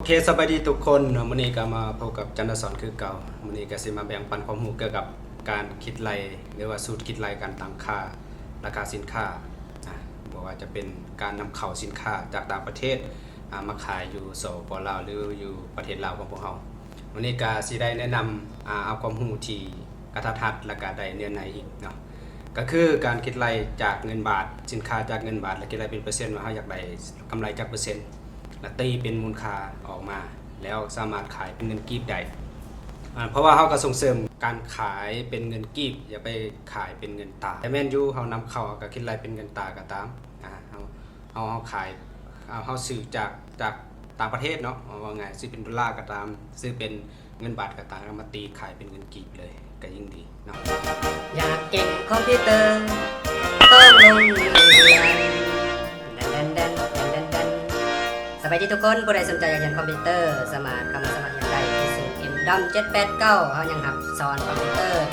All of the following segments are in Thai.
โอเคสบายดีทุกคนเนาะมื้อนี้ก็มาพบกับจันทสอนคือเก่ามื้อนี้ก็สิมาแบ่งปันความรู้เกี่ยวกับการคิดไลหรือว่าสูตรคิดไลการตั้งค่าราคาสินค้าอะบอกว่าจะเป็นการนำเข้าสินค้าจากต่างประเทศอะมาขายอยู่สปลาวหรืออยู่ประเทศลาวของพวกเราวันนี้ก็สิได้แนะนำอ่าเอาความรู้ที่กระทัดรัดและก็ได้เนื้อในอีกเนาะก็คือการคิดไลจากเงินบาทสินค้าจากเงินบาท แล้วคิดไลเป็นเปอร์เซ็นต์ว่าเราอยากได้กำไรจากเปอร์เซ็นต์ แล้วตีเป็นมูลค่าออกมา แล้วสามารถขายเป็นเงินกีบได้เพราะว่าเขาก็ส่งเสริมการขายเป็นเงินกีบอย่าไปขายเป็นเงินตาแต่แมนยูเขานำเข้าก็คิดไล่เป็นเงินตาก็ตามอ่าเขาเอาเขาขายเอาเขาซื้อจากจากต่างประเทศเนาะเอาว่าไงซื้อเป็นดอลลาร์ก็ตาม ซื้อเป็นเงินบาทก็ตามมาตีขายเป็นเงินกีบเลยก็ยิ่งดีเนาะอยากเก่งคอมพิวเตอร์ต้องลงเรียน สบายดีทุกคนผู้ใดสนใจอยากเรียนคอมพิวเตอร์สมัครเข้ามาสมัครเรียนได้ที่ศูนย์เอ็มดัมเจ็ดแปดเก้าเขายังทำสอนคอมพิวเตอร์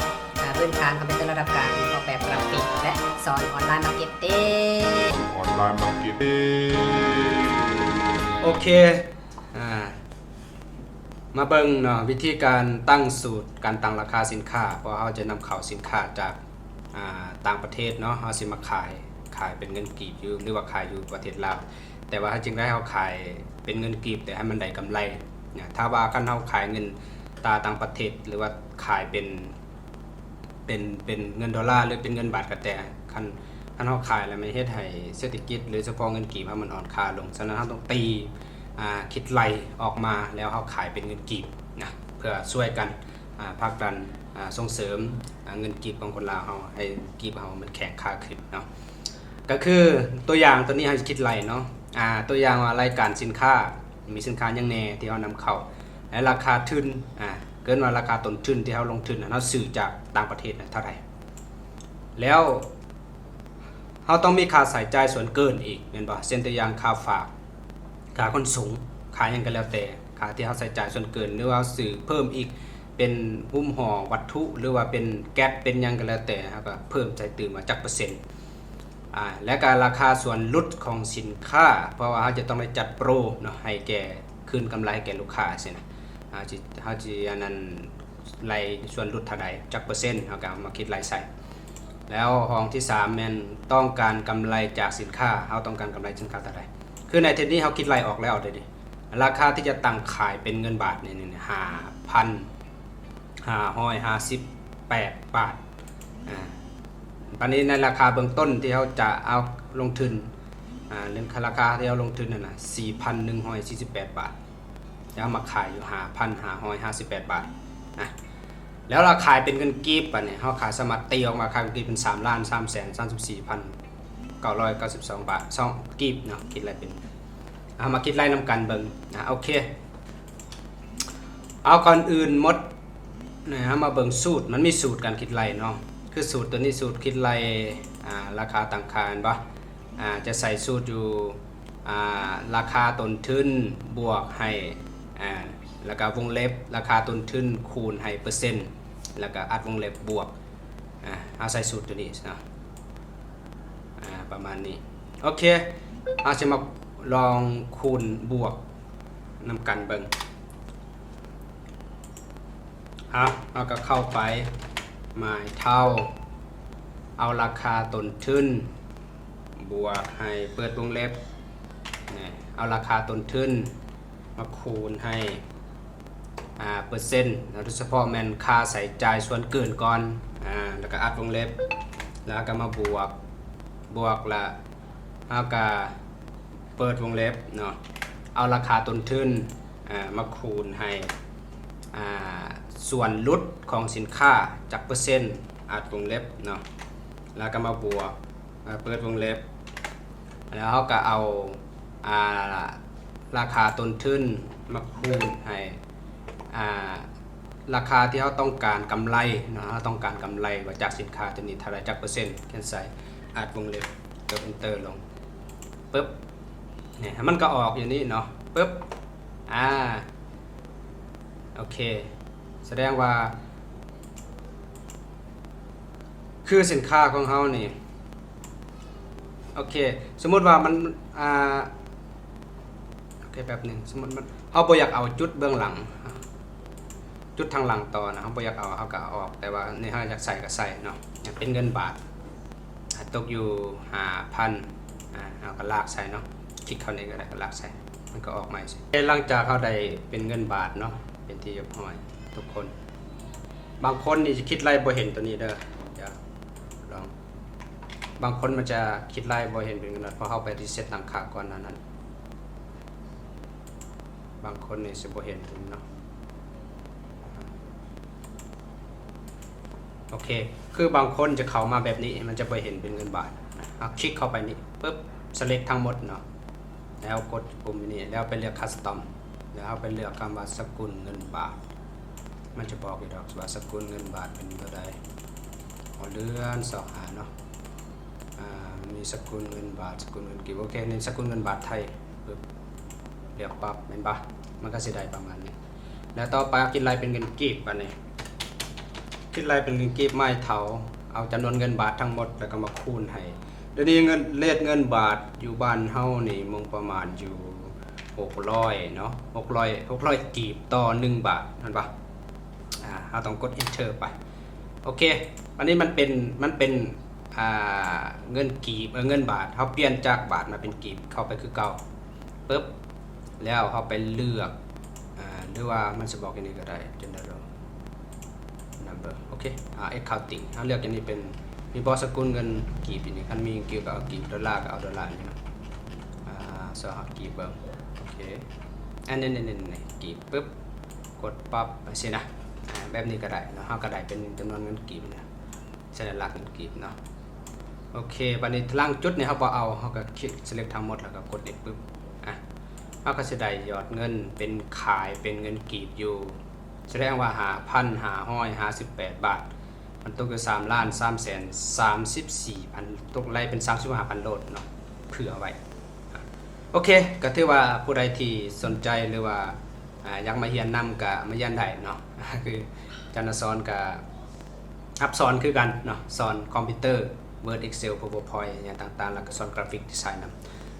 พื้นฐานคอมพิวเตอร์ระดับกลางออกแบบกราฟิก และสอนออนไลน์มาร์เก็ตติ้ง online marketing โอเคอ่ามาเบิ่งเนาะวิธีการตั้งสูตรการตั้งราคาสินค้า เพราะเขาจะนำเข้าสินค้าจากาต่างประเทศเนาะเขาสิมาขายขายเป็นเงินกีบอยู่หรือว่าขายอยู่ประเทศลาว แต่ว่าถ้าจริงได้เขาขายเป็นเงินกีบแต่ให้มันได้กำไรเนี่ยถ้าว่าคันเขาขายเงินตาต่างประเทศหรือว่าขายเป็นเป็นเป็นเงินดอลลาร์หรือเป็นเงินบาทก็แต่คันคันเฮาขายแล้วไม่เฮ็ดให้เศรษฐกิจ หรือเฉพาะเงินกีบให้มันอ่อนค่าลงฉะนั้นเฮาต้องตีอ่าคิดไหลออกมาแล้วเฮาขายเป็นเงินกีบนะเพื่อช่วยกันอ่าผลักดันอ่าส่งเสริมเงินกีบของคนลาวเฮาให้กีบเฮามันแข็งค่าขึ้นเนาะก็คือตัวอย่างตัวนี้เฮาคิดไหลเนาะ อ่าตัวอย่างว่ารายการสินค้ามีสินค้ายังแน่ที่เฮานำเข้าและราคาทุนอ่าเกินว่าราคาต้นทุนที่เขาลงทุนน่ะเราซื้อจากต่างประเทศนะเท่าไหร่แล้วเขาต้องมีค่าใส่ใจายส่วนเกินอีกเห็นป่ะเส้นตัวอย่างค่าฝากค่าขนส่งค่ายังก็แล้วแต่ค่าที่เขาใส่ใจายส่วนเกิน หรือว่าซื้อเพิ่มอีกเป็นหุ้มห่อวัตถุ หรือว่าเป็นแก๊สเป็นยังก็แล้วแต่เขาก็เพิ่มใส่ตื่นมาจากเปอร์เซ็นต์ และการราคาส่วนลดของสินค้า เพราะว่าเขาจะต้องได้จัดโปรเนาะให้แก่คืนกำไรให้แก่ลูกค้าสินะอ่าจิเขาจะอันนั้นไล่ส่วนลดเท่าใดจักเปอร์เซ็นต์เขาก็มาคิดไล่ใส่ แล้วห้องที่3แมนต้องการกำไรจากสินค้าเขาต้องการกำไรสินค้าเท่าใดคือในเทนนี้เขาคิดไล่ออกแล้วเด้ดิราคาที่จะตั้งขายเป็นเงินบาทเนี่ยห้าพันห้าร้อยห้าสิบแปดบาทอ่า ตอนนี้ในราคาเบื้องต้นที่เขาจะเอาลงทุนอ่าเรื่องราคาที่เขาลงทุนนั่พันหนะ4,148บแปดบาทแล้วมาขายอยู่5,558บาทนะแล้วเราขายเป็นเงินกีบอะเนี่ยเขาขายสมัครตีออกมาขายเป็นกีบเป็น3ล้าน3แสน34พัน992บสองบาทสองกีบเนาะคิดอะไรเป็นเอามาคิดไล่นำกันเบิ่งนะโอเค เอาก่อนอื่นมดนะฮะมาเบิ่งสูตรมันมีสูตรการคิดไล่เนาะ คือสูตรตัวนี้สูตรคิดไล่ราคาต่างคานปะจะใส่สูตรอยู่ราคาต้นทุนบวกให้อ่าแล้วก็วงเล็บราคาต้นทุนคูณให้เปอร์เซ็นต์แล้วก็อัดวงเล็บบวกอาเอาใส่สูตรตัวนี้นะประมาณนี้โอเคเอาจะมาลองคูณบวกนำกันเบิงเอาเอาก็เข้าไป หมายเท่า เอาราคาต้นทุนบวกให้เปิดวงเล็บนี่เอาราคาต้นทุนมาคูณให้อ่าเปอร์เซ็นต์โดยเฉพาะแมนค่าใส่ใจายส่วนเกินก่อนอ่าแล้วก็อัดวงเล็บ แล้วก็มาบวกบวกละเอาก็เปิดวงเล็บเนาะเอาราคาต้นทุนอ่ามาคูณให้อ่า ส่วนลดของสินค้าจากเปอร์เซ็นต์อัดวงเล็บเนาะแล้วก็มาบวกเปิดวงเล็บ แล้วเขาก็เอาอาราคาต้นทุนมาคูณให้อ่าราคาที่เขาต้องการกำไรเนาะเขาต้องการกำไรว่าจากสินค้าตัวนี้เท่าไรจากเปอร์เซ็นต์แค่ใส่อัดวงเล็บเติม enter ลงปึ๊บเนี่ยมันก็ออกอย่างนี้เนาะปึ๊บอ่าโอเค แสดงว่า คือสินค้าของเขานี่โอเค สมมุติว่ามันอ่าโอเคแบบหนึ่งสมมติมันเอาบ่อยากเอาจุดเบื้องหลัง จุดทางหลังต่อนะเขาบ่อยากเอาเขาก็เอาออก แต่ว่านี่เขาอยากใส่ก็ใส่เนาะเป็นเงินบาทตกอยู่ห้าพันอ่าเอาก็ลากใส่เนาะคลิกเข้าในก็ได้ก็ลากใส่มันก็ออกมาสิหลังจากเขาได้เป็นเงินบาทเนาะเป็นที่ยบร้อย ทุกคน บางคนนี่จะคิดไล่บ่เห็นตัวนี้เด้อเดี๋ยวลอง บางคนมันจะคิดไล่บ่เห็นเป็นเงินบาทเพราะเขาไปรีเซ็ตตั้งคาก่อนนั้นนั้น บางคนนี่สิบ่เห็นนี่เนาะโอเค คือบางคนจะเข้ามาแบบนี้มันจะไปเห็นเป็นเงินบาทเอาคลิกเข้าไปนี่ปุ๊บ select ทั้งหมดเนาะ แล้วกดปุ่มนี้แล้วไปเลือก custom แล้วเอาไปเลือกคำว่าสกุลเงินบาท มันจะบอกอยู่ดอกว่าสกุลเงินบาทเป็นเท่าใดเอาเลื่อนสอบหาเนาะมีสกุลเงินบาทสกุลเงินกีบโอเคในสกุลเงินบาทไทยปึ๊บเลือกปั๊บเห็นปะมันก็สิได้ประมาณนี้แล้วต่อไปเอาคิดรายเป็นเงินกีบอันนี้คิดรายเป็นเงินกีบไม้เถาเอาจำนวนเงินบาททั้งหมดแล้วก็มาคูณให้เดี๋ยวนี้เงินเลทเงินบาทอยู่บ้านเฮานี่มงประมาณอยู่600เนาะ600 600กีบต่อ1บาทเห็นปะ อ่าเราต้องกด enter ไป โอเคอันนี้มันเป็น มันเป็นอ่าเงินกีบเออเงินบาทเขาเปลี่ยนจากบาทมาเป็นกีบเข้าไปคือเก่าปุ๊บ แล้วเขาไปเลือกอ่าหรือว่ามันจะบอกอย่างนี้ก็ได้ general number โอเคอ่า accounting เขาเลือกอย่างนี้เป็น มีบอสกุลเงินกีบอย่างนี้คันมีกีบก็เอากีบดอลลาร์ก็เอาดอลลาร์นี่เนาะอ่าสหกีบเบิ้งโอเคอันนี้นี่นี่นี่กีบปุ๊บ กดปั๊บไปสินะ แบบนี้ก็ได้เนาะเขาก็ได้เป็นจำนวนเงินกีบนะสัญลักษณ์เงินกีบเนาะโอเคบัดนี้ล่างจุดนี่เขาบอเอาเขาก็คลิก select ทั้งหมดแล้วก็กดเด็ดปุ๊บอะเขาก็จะได้ยอดเงินเป็นขายเป็นเงินกีบอยู่ แสดงว่าหาพันหาห้อยหาสิบแปดบาท มันตกอยู่สามล้านสามแสนสามสิบสี่พันตกไล่เป็นสามสิบห้าพันโลดเนาะเผื่อไว้โอเค ก็ถือว่าผู้ใดที่สนใจหรือว่า อยากมาเรียนนำกับมาเรียนได้เนาะคืออาจารย์สอนกับอับสอนคือกันเนาะสอนคอมพิวเตอร์ Word Excel PowerPoint อย่างต่างๆ แล้วก็สอนกราฟิกดีไซน์นำ